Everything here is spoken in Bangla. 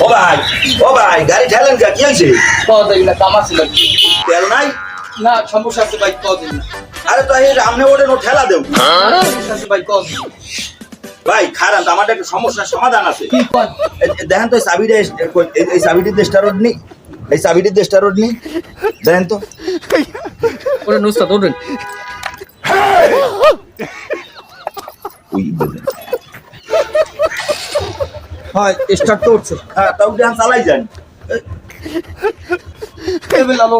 ও ভাই ও ভাই গাড়ি ঠেলেন কা কি হয়েছে? পাওয়া যায় না কামা ছিল তেল নাই? না সমস্যা আছে ভাই পাওয়া যায় না আরে তো এই সামনে ওঠে নো ঠেলা দেও। সমস্যা আছে ভাই পাওয়া ভাই খারাপ আমার একটা সমস্যার সমাধান আছে। কি কর এ- এ দেখেন তো এই চাবিটা চাবিটির দেশটা রোড নেই এই চাবিটির দেশটা রোড নেই দেখেন তো ওরে দৌড়েন উই বলেন। হয় স্টার্ট তো উঠছে। হ্যাঁ তাও দেখেন চালাই যান? টেবিল আলো।